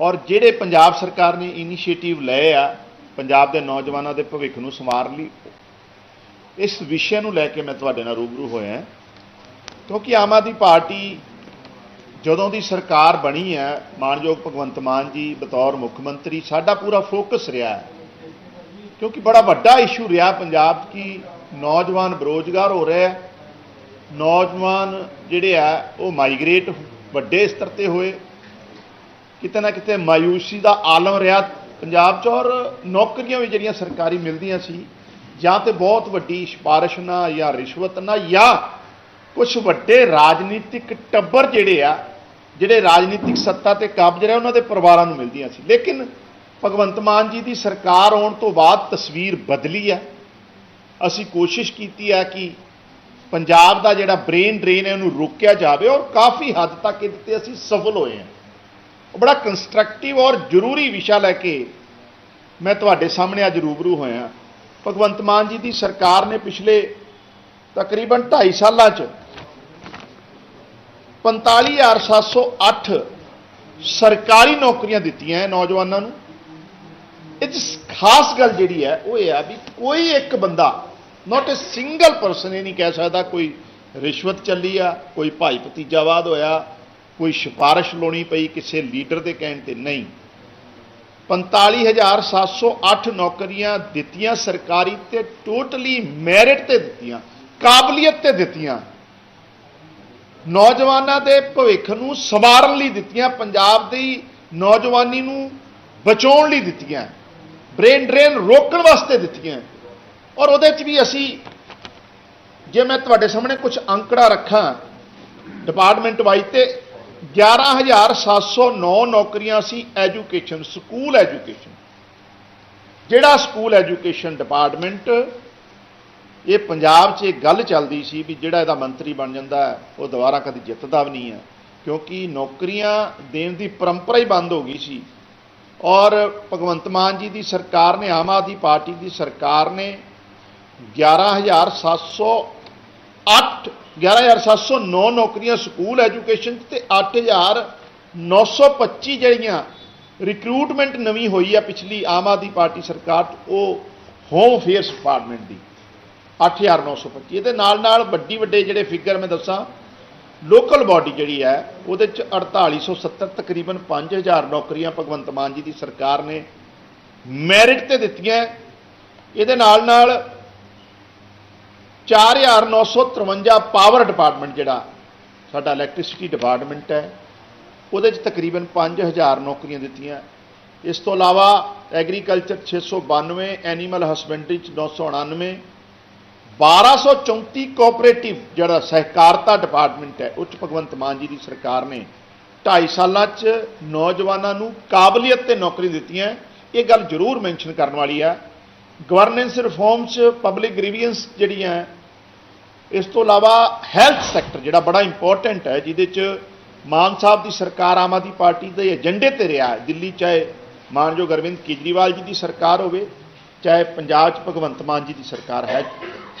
ਔਰ ਜਿਹੜੇ ਪੰਜਾਬ ਸਰਕਾਰ ਨੇ ਇਨੀਸ਼ੀਏਟਿਵ ਲਏ ਆ, ਪੰਜਾਬ ਦੇ ਨੌਜਵਾਨਾਂ ਦੇ ਭਵਿੱਖ ਨੂੰ ਸੰਵਾਰਨ ਲਈ, ਇਸ ਵਿਸ਼ੇ ਨੂੰ ਲੈ ਕੇ ਮੈਂ ਤੁਹਾਡੇ ਨਾਲ ਰੂਬਰੂ ਹੋਇਆ ਕਿਉਂਕਿ ਆਮ ਆਦਮੀ ਪਾਰਟੀ ਜਦੋਂ ਦੀ ਸਰਕਾਰ ਬਣੀ ਹੈ, ਮਾਨਯੋਗ ਭਗਵੰਤ ਮਾਨ ਜੀ, ਬਤੌਰ ਮੁੱਖ ਮੰਤਰੀ, ਸਾਡਾ ਪੂਰਾ ਫੋਕਸ ਰਿਹਾ ਹੈ। ਕਿਉਂਕਿ ਬੜਾ ਵੱਡਾ ਇਸ਼ੂ ਰਿਹਾ ਪੰਜਾਬ 'ਚ ਕਿ ਨੌਜਵਾਨ ਬੇਰੋਜ਼ਗਾਰ ਹੋ ਰਿਹਾ ਹੈ। ਨੌਜਵਾਨ ਜਿਹੜੇ ਆ, ਉਹ ਮਾਈਗ੍ਰੇਟ ਵੱਡੇ ਸਤਰ ਤੇ ਹੋਏ। ਕਿਤੇ ਨਾ ਕਿਤੇ ਮਾਯੂਸੀ ਦਾ ਆਲਮ ਰਿਹਾ। ਪੰਜਾਬ 'ਚ ਔਰ ਨੌਕਰੀਆਂ ਵੀ ਜਿਹੜੀਆਂ ਸਰਕਾਰੀ ਮਿਲਦੀਆਂ ਸੀ, ਜਾਂ ਤੇ ਬਹੁਤ ਵੱਡੀ ਸਿਫਾਰਿਸ਼ ਨਾਲ ਜਾਂ ਰਿਸ਼ਵਤ ਨਾਲ ਜਾਂ ਕੁਝ ਵੱਡੇ ਰਾਜਨੀਤਿਕ ਟੱਬਰ ਜਿਹੜੇ ਆ, ਜਿਹੜੇ ਰਾਜਨੀਤਿਕ ਸੱਤਾ ਤੇ ਕਾਬਜ ਰਹੇ, ਉਹਨਾਂ ਦੇ ਪਰਿਵਾਰਾਂ ਨੂੰ ਮਿਲਦੀਆਂ ਸੀ। ਲੇਕਿਨ ਭਗਵੰਤ ਮਾਨ ਜੀ ਦੀ ਸਰਕਾਰ ਆਉਣ ਤੋਂ ਬਾਅਦ ਤਸਵੀਰ ਬਦਲੀ ਹੈ। ਅਸੀਂ ਕੋਸ਼ਿਸ਼ ਕੀਤੀ ਹੈ ਕਿ ਪੰਜਾਬ ਦਾ ਜਿਹੜਾ ਬ੍ਰੇਨ ਡਰੇਨ ਹੈ, ਉਹਨੂੰ ਰੋਕਿਆ ਜਾਵੇ, ਔਰ ਕਾਫੀ ਹੱਦ ਤੱਕ ਇਹਦੇ ਤੇ ਅਸੀਂ ਸਫਲ ਹੋਏ ਹਾਂ। ਉਹ ਬੜਾ ਕੰਸਟਰਕਟਿਵ ਔਰ ਜ਼ਰੂਰੀ ਵਿਸ਼ਾ ਲੈ ਕੇ ਮੈਂ ਤੁਹਾਡੇ ਸਾਹਮਣੇ ਅੱਜ ਰੂਬਰੂ ਹੋਇਆ। ਭਗਵੰਤ ਮਾਨ ਜੀ ਦੀ ਸਰਕਾਰ ਨੇ ਪਿਛਲੇ ਤਕਰੀਬਨ 2.5 ਸਾਲਾਂ 'ਚ 45708 ਸਰਕਾਰੀ ਨੌਕਰੀਆਂ ਦਿੱਤੀਆਂ ਹੈ ਨੌਜਵਾਨਾਂ ਨੂੰ। ਇਹ 'ਚ ਖਾਸ ਗੱਲ ਜਿਹੜੀ ਹੈ, ਉਹ ਇਹ ਆ ਵੀ ਕੋਈ ਇੱਕ ਬੰਦਾ ਨਾਟ ਅ ਸਿੰਗਲ ਪਰਸਨ ਇਹ ਨਹੀਂ ਕਹਿ ਸਕਦਾ ਕੋਈ ਰਿਸ਼ਵਤ ਚੱਲੀ ਆ, ਕੋਈ ਭਾਈ ਭਤੀਜਾਵਾਦ ਹੋਇਆ ਕੋਈ ਸਿਫਾਰਿਸ਼ ਲਾਉਣੀ ਪਈ ਕਿਸੇ ਲੀਡਰ ਦੇ ਕਹਿਣ ਤੇ ਨਹੀਂ। 45708 ਨੌਕਰੀਆਂ ਦਿੱਤੀਆਂ ਸਰਕਾਰੀ ਤੇ ਟੋਟਲੀ ਮੈਰਿਟ ਤੇ ਦਿੱਤੀਆਂ, ਕਾਬਲੀਅਤ ਤੇ ਦਿੱਤੀਆਂ। ਨੌਜਵਾਨਾਂ ਦੇ ਭਵਿੱਖ ਨੂੰ ਸਵਾਰਨ ਲਈ ਦਿੱਤੀਆਂ, ਪੰਜਾਬ ਦੀ ਨੌਜਵਾਨੀ ਨੂੰ ਬਚਾਉਣ ਲਈ ਦਿੱਤੀਆਂ, ਬ੍ਰੇਨ ਡਰੇਨ ਰੋਕਣ ਵਾਸਤੇ ਦਿੱਤੀਆਂ। ਔਰ ਉਹਦੇ 'ਚ ਵੀ ਅਸੀਂ, ਜੇ ਮੈਂ ਤੁਹਾਡੇ ਸਾਹਮਣੇ ਕੁਝ ਅੰਕੜਾ ਰੱਖਾਂ, ਡਿਪਾਰਟਮੈਂਟ ਵਾਈਜ਼ ਤੇ 11709 ਨੌਕਰੀਆਂ ਸੀ ਐਜੂਕੇਸ਼ਨ ਸਕੂਲ ਐਜੂਕੇਸ਼ਨ। ਜਿਹੜਾ ਸਕੂਲ ਐਜੂਕੇਸ਼ਨ ਡਿਪਾਰਟਮੈਂਟ ਇਹ ਪੰਜਾਬ 'ਚ ਇੱਕ ਗੱਲ ਚੱਲਦੀ ਸੀ ਵੀ ਜਿਹੜਾ ਇਹਦਾ ਮੰਤਰੀ ਬਣ ਜਾਂਦਾ ਹੈ, ਉਹ ਦੁਬਾਰਾ ਕਦੀ ਜਿੱਤਦਾ ਵੀ ਨਹੀਂ ਹੈ। ਕਿਉਂਕਿ ਨੌਕਰੀਆਂ ਦੇਣ ਦੀ ਪਰੰਪਰਾ ਹੀ ਬੰਦ ਹੋ ਗਈ ਸੀ। ਔਰ ਭਗਵੰਤ ਮਾਨ ਜੀ ਦੀ ਸਰਕਾਰ ਨੇ ਆਮ ਆਦਮੀ ਪਾਰਟੀ ਦੀ ਸਰਕਾਰ ਨੇ 11708 11709 ਨੌਕਰੀਆਂ ਸਕੂਲ ਐਜੂਕੇਸ਼ਨ 'ਚ ਤੇ 8925 ਜਿਹੜੀਆਂ ਰਿਕਰੂਟਮੈਂਟ ਨਵੀਂ ਹੋਈ ਆ ਪਿਛਲੀ ਆਮ ਆਦਮੀ ਪਾਰਟੀ ਸਰਕਾਰ 'ਚ ਉਹ ਹੋਮ ਅਫੇਅਰਸ ਡਿਪਾਰਟਮੈਂਟ ਦੀ 8925 ਇਹਦੇ ਨਾਲ ਨਾਲ ਵੱਡੀ ਵੱਡੇ ਜਿਹੜੇ ਫਿਗਰ ਮੈਂ ਦੱਸਾਂ ਲੋਕਲ ਬਾਡੀ ਜਿਹੜੀ ਹੈ, ਉਹਦੇ ਚ 4870 ਤਕਰੀਬਨ 5000 ਨੌਕਰੀਆਂ ਭਗਵੰਤ ਮਾਨ ਜੀ ਦੀ ਸਰਕਾਰ ਨੇ ਮੈਰਿਟ ਤੇ ਦਿੱਤੀਆਂ। ਇਹਦੇ ਨਾਲ ਨਾਲ 4953 ਪਾਵਰ ਡਿਪਾਰਟਮੈਂਟ ਜਿਹੜਾ, ਸਾਡਾ ਇਲੈਕਟ੍ਰਿਸਿਟੀ ਡਿਪਾਰਟਮੈਂਟ ਹੈ। ਉਹਦੇ ਚ ਤਕਰੀਬਨ 5000 ਨੌਕਰੀਆਂ ਦਿੱਤੀਆਂ। ਇਸ ਤੋਂ ਇਲਾਵਾ ਐਗਰੀਕਲਚਰ 692 ਐਨੀਮਲ ਹਸਬੈਂਡਰੀ ਚ 999 1234 ਕੋਆਪਰੇਟਿਵ ਜਿਹੜਾ ਸਹਿਕਾਰਤਾ ਡਿਪਾਰਟਮੈਂਟ ਹੈ, ਉੱਚ ਭਗਵੰਤ ਮਾਨ ਜੀ ਦੀ ਸਰਕਾਰ ਨੇ 2.5 ਸਾਲਾਂ 'ਚ ਨੌਜਵਾਨਾਂ ਨੂੰ ਕਾਬਲੀਅਤ ਤੇ ਨੌਕਰੀ ਦਿੱਤੀਆਂ। ਇਹ ਗੱਲ ਜ਼ਰੂਰ ਮੈਂਸ਼ਨ ਕਰਨ ਵਾਲੀ ਹੈ ਗਵਰਨੈਂਸ ਰਿਫਾਰਮਸ ਪਬਲਿਕ ਗ੍ਰੀਵੀਅੰਸ ਜਿਹੜੀਆਂ ਇਸ ਤੋਂ ਇਲਾਵਾ ਹੈਲਥ ਸੈਕਟਰ ਜਿਹੜਾ ਬੜਾ ਇੰਪੋਰਟੈਂਟ ਹੈ, ਜਿਹਦੇ 'ਚ ਮਾਨ ਸਾਹਿਬ ਦੀ ਸਰਕਾਰ ਆਮ ਆਦਮੀ ਪਾਰਟੀ ਦੇ ਏਜੰਡੇ ਤੇ ਰਿਹਾ ਹੈ। ਦਿੱਲੀ ਚਾਹੇ ਮਾਨਯੋਗ ਅਰਵਿੰਦ ਕੇਜਰੀਵਾਲ ਜੀ ਦੀ ਸਰਕਾਰ ਹੋਵੇ, ਚਾਹੇ ਪੰਜਾਬ 'ਚ ਭਗਵੰਤ ਮਾਨ ਜੀ ਦੀ ਸਰਕਾਰ ਹੈ।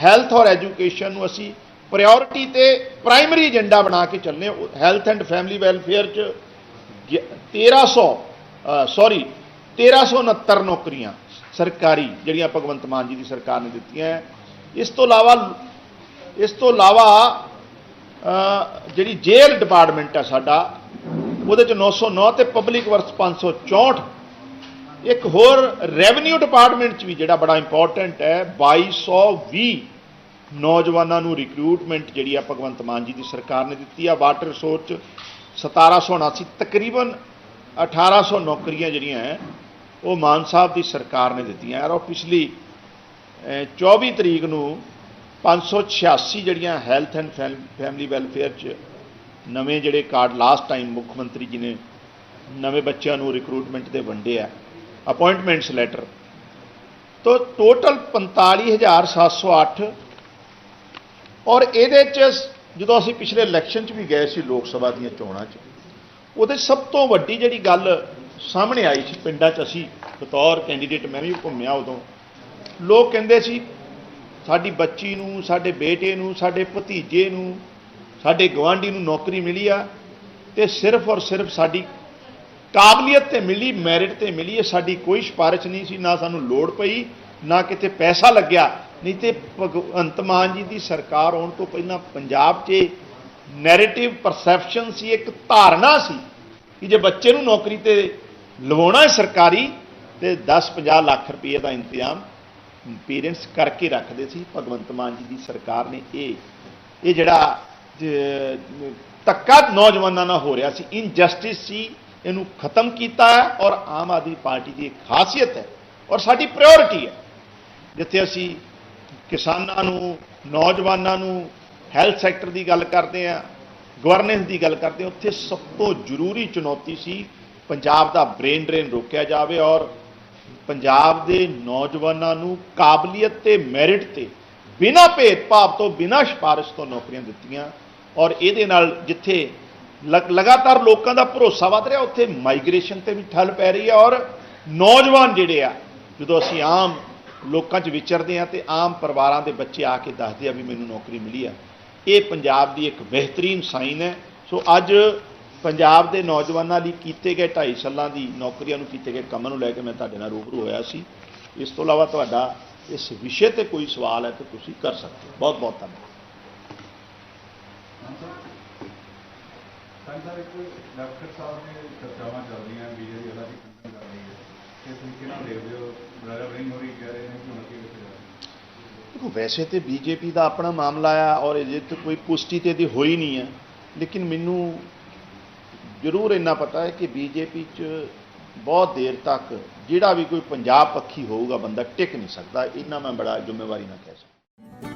ਹੈਲਥ ਔਰ ਐਜੂਕੇਸ਼ਨ ਨੂੰ ਅਸੀਂ ਪ੍ਰਾਇੋਰਟੀ ਤੇ ਪ੍ਰਾਇਮਰੀ ਏਜੰਡਾ ਬਣਾ ਕੇ ਚੱਲਨੇ ਹੈਲਥ ਐਂਡ ਫੈਮਿਲੀ ਵੈਲਫੇਅਰ 'ਚ ਗਿ- 1300 ਸੌਰੀ 1369 ਨੌਕਰੀਆਂ ਸਰਕਾਰੀ ਜਿਹੜੀਆਂ ਭਗਵੰਤ ਮਾਨ ਜੀ ਦੀ ਸਰਕਾਰ ਨੇ ਦਿੱਤੀਆਂ ਹੈ। ਇਸ ਤੋਂ ਇਲਾਵਾ ਇਸ ਤੋਂ ਇਲਾਵਾ ਜਿਹੜੀ ਜੇਲ੍ਹ ਡਿਪਾਰਟਮੈਂਟ ਹੈ ਸਾਡਾ ਉਹਦੇ ਚ 909 ਤੇ ਪਬਲਿਕ ਵਰਕਸ 564 ਇੱਕ ਹੋਰ ਰੈਵਨਿਊ ਡਿਪਾਰਟਮੈਂਟ ਚ ਵੀ ਜਿਹੜਾ ਬੜਾ ਇੰਪੋਰਟੈਂਟ ਹੈ 2220 ਨੌਜਵਾਨਾਂ ਨੂੰ ਰਿਕਰੂਟਮੈਂਟ ਜਿਹੜੀ ਆ ਭਗਵੰਤ ਮਾਨ ਜੀ ਦੀ ਸਰਕਾਰ ਨੇ ਦਿੱਤੀ ਆ। ਵਾਟਰ ਰਿਸੋਰਸ ਚ 1779 ਤਕਰੀਬਨ 1800 ਨੌਕਰੀਆਂ ਜਿਹੜੀਆਂ ਹੈ ਉਹ ਮਾਨ ਸਾਹਿਬ ਦੀ ਸਰਕਾਰ ਨੇ ਦਿੱਤੀਆਂ। ਔਰ ਉਹ ਪਿਛਲੀ ਅਹ, 24 ਤਰੀਕ ਨੂੰ 586 ਜਿਹੜੀਆਂ ਹੈਲਥ ਐਂਡ ਫੈਮਿਲੀ ਵੈਲਫੇਅਰ ਚ ਨਵੇਂ ਜਿਹੜੇ ਕਾਰਡ ਲਾਸਟ ਟਾਈਮ ਮੁੱਖ ਮੰਤਰੀ ਜੀ ਨੇ ਨਵੇਂ ਬੱਚਿਆਂ ਨੂੰ ਰਿਕਰੂਟਮੈਂਟ ਦੇ ਵੰਡੇ ਆ ਅਪਾਇੰਟਮੈਂਟਸ ਲੈਟਰ ਤੋਂ ਟੋਟਲ 45708 ਔਰ ਇਹਦੇ ਚ ਜਦੋਂ ਅਸੀਂ ਪਿਛਲੇ ਇਲੈਕਸ਼ਨ ਚ ਵੀ ਗਏ ਸੀ ਲੋਕ ਸਭਾ ਦੀਆਂ ਚੋਣਾਂ ਚ, ਉਹਦੇ 'ਚ ਸਭ ਤੋਂ ਵੱਡੀ ਜਿਹੜੀ ਗੱਲ ਸਾਹਮਣੇ ਆਈ ਸੀ ਪਿੰਡਾਂ 'ਚ ਅਸੀਂ, ਬਤੌਰ ਕੈਂਡੀਡੇਟ ਮੈਂ ਵੀ ਘੁੰਮਿਆ ਉਦੋਂ, ਲੋਕ ਕਹਿੰਦੇ ਸੀ ਸਾਡੀ ਬੱਚੀ ਨੂੰ, ਸਾਡੇ ਬੇਟੇ ਨੂੰ, ਸਾਡੇ ਭਤੀਜੇ ਨੂੰ, ਸਾਡੇ ਗਵਾਂਢੀ ਨੂੰ ਨੌਕਰੀ ਮਿਲੀ ਆ ਤੇ ਸਿਰਫ ਔਰ ਸਿਰਫ ਸਾਡੀ ਕਾਬਲੀਅਤ ਤੇ ਮਿਲੀ, ਮੈਰਿਟ ਤੇ ਮਿਲੀ ਇਹ ਸਾਡੀ ਕੋਈ ਸਿਫਾਰਿਸ਼ ਨਹੀਂ ਸੀ, ਨਾ ਸਾਨੂੰ ਲੋੜ ਪਈ, ਨਾ ਕਿਤੇ ਪੈਸਾ ਲੱਗਿਆ। ਨਹੀਂ ਤੇ ਭਗਵੰਤ ਮਾਨ ਜੀ ਦੀ ਸਰਕਾਰ ਆਉਣ ਤੋਂ ਪਹਿਲਾਂ ਪੰਜਾਬ 'ਚ ਨੈਰੇਟਿਵ ਪਰਸੈਪਸ਼ਨ ਸੀ, ਇੱਕ ਧਾਰਨਾ ਸੀ ਕਿ ਜੇ ਬੱਚੇ ਨੂੰ ਨੌਕਰੀ ਤੇ ਲਵਾਉਣਾ ਹੈ ਸਰਕਾਰੀ, ਤੇ 10-50 ਲੱਖ ਰੁਪਏ ਦਾ ਇੰਤਜ਼ਾਮ ਪੇਰੈਂਟਸ ਕਰਕੇ ਰੱਖਦੇ ਸੀ, ਭਗਵੰਤ ਮਾਨ ਜੀ ਦੀ ਸਰਕਾਰ ਨੇ ਇਹ ਇਹ ਜਿਹੜਾ, ਜ- ਧੱਕਾ ਨੌਜਵਾਨਾਂ ਨਾਲ ਹੋ ਰਿਹਾ ਸੀ ਇਨਜਸਟਿਸ ਸੀ, ਇਹਨੂੰ ਖਤਮ ਕੀਤਾ ਹੈ ਔਰ ਆਮ ਆਦਮੀ ਪਾਰਟੀ ਦੀ ਇੱਕ ਖਾਸੀਅਤ ਹੈ ਔਰ ਸਾਡੀ ਪ੍ਰਾਇੋਰਟੀ ਹੈ। ਜਿੱਥੇ ਅਸੀਂ ਕਿਸਾਨਾਂ ਨੂੰ, ਨੌਜਵਾਨਾਂ ਨੂੰ ਹੈਲਥ ਸੈਕਟਰ ਦੀ ਗੱਲ ਕਰਦੇ ਆ ਗਵਰਨੈਂਸ ਦੀ ਗੱਲ ਕਰਦੇ ਹਾਂ, ਉੱਥੇ ਸਭ ਤੋਂ ਜ਼ਰੂਰੀ ਚੁਣੌਤੀ ਸੀ, ਪੰਜਾਬ ਦਾ ਬ੍ਰੇਨ ਡਰੇਨ ਰੋਕਿਆ ਜਾਵੇ ਔਰ ਪੰਜਾਬ ਦੇ ਨੌਜਵਾਨਾਂ ਨੂੰ ਕਾਬਲੀਅਤ ਤੇ ਮੈਰਿਟ ਤੇ ਬਿਨਾਂ ਭੇਦਭਾਵ ਤੋਂ, ਬਿਨਾਂ ਸਿਫਾਰਿਸ਼ ਤੋਂ ਨੌਕਰੀਆਂ ਦਿੱਤੀਆਂ ਔਰ ਇਹਦੇ ਨਾਲ ਜਿੱਥੇ ਲਗ- ਲਗਾਤਾਰ ਲੋਕਾਂ ਦਾ ਭਰੋਸਾ ਵਧ ਰਿਹਾ, ਉੱਥੇ ਮਾਈਗ੍ਰੇਸ਼ਨ ਤੇ ਵੀ ਠੱਲ ਪੈ ਰਹੀ ਹੈ ਔਰ ਨੌਜਵਾਨ ਜਿਹੜੇ ਆ, ਜਦੋਂ ਅਸੀਂ ਆਮ ਲੋਕਾਂ 'ਚ ਵਿਚਰਦੇ ਆ ਤੇ ਆਮ ਪਰਿਵਾਰਾਂ ਦੇ ਬੱਚੇ ਆ ਕੇ ਦੱਸਦੇ ਆ ਵੀ ਮੈਨੂੰ ਨੌਕਰੀ ਮਿਲੀ ਆ, ਇਹ ਪੰਜਾਬ ਦੀ ਇੱਕ ਬਿਹਤਰੀਨ ਸਾਈਨ ਹੈ। ਸੋ ਅੱਜ ਪੰਜਾਬ ਦੇ ਨੌਜਵਾਨਾਂ ਲਈ ਕੀਤੇ ਗਏ 2.5 ਸਾਲਾਂ ਦੀ ਨੌਕਰੀਆਂ ਨੂੰ ਕੀਤੇ ਗਏ ਕੰਮਾਂ ਨੂੰ ਲੈ ਕੇ ਮੈਂ ਤੁਹਾਡੇ ਨਾਲ ਰੂਬਰੂ ਹੋਇਆ ਸੀ। ਇਸ ਤੋਂ ਇਲਾਵਾ ਤੁਹਾਡਾ ਇਸ ਵਿਸ਼ੇ ਤੇ ਕੋਈ ਸਵਾਲ ਹੈ ਤਾਂ ਤੁਸੀਂ ਕਰ ਸਕਦੇ ਹੋ। ਬਹੁਤ ਬਹੁਤ ਧੰਨਵਾਦ। ਸਾਹਿਬ ਇੱਕ ਡਾਕਟਰ ਸਾਹਿਬ ਨੇ ਚਰਚਾਵਾਂ ਚੱਲ ਰਹੀਆਂ ਬੀਜੇਪੀ ਵਾਲਾ ਵੀ ਖੰਡਨ ਕਰ ਰਹੀ ਹੈ। ਕਿਸ ਤਰੀਕੇ ਨਾਲ ਦੇਖਦੇ ਹੋ? ਰਾਜਾ ਵਰਿੰਗ ਹੋਰੀ ਕਹਿ ਰਹੇ ਨੇ ਕਿ ਹੁਣ ਕੀ ਲਿਖਿਆ ਦੇਖੋ ਵੈਸੇ ਤੇ ਬੀਜੇਪੀ ਦਾ ਆਪਣਾ ਮਾਮਲਾ ਆ ਔਰ ਇਹਦੇ ਤੇ ਕੋਈ ਪੁਸ਼ਟੀ ਤੇ ਦੀ ਹੋਈ ਨਹੀਂ ਹੈ। ਲੇਕਿਨ ਮੈਨੂੰ ਜ਼ਰੂਰ ਇੰਨਾ ਪਤਾ ਹੈ ਕਿ ਬੀਜੇਪੀ 'ਚ ਬਹੁਤ ਦੇਰ ਤੱਕ ਜਿਹੜਾ ਵੀ ਕੋਈ ਪੰਜਾਬ ਪੱਖੀ ਹੋਊਗਾ, ਬੰਦਾ ਟਿਕ ਨਹੀਂ ਸਕਦਾ। ਇੰਨਾ ਮੈਂ ਬੜਾ ਜ਼ਿੰਮੇਵਾਰੀ ਨਾਲ ਕਹਿ ਸਕਦਾ।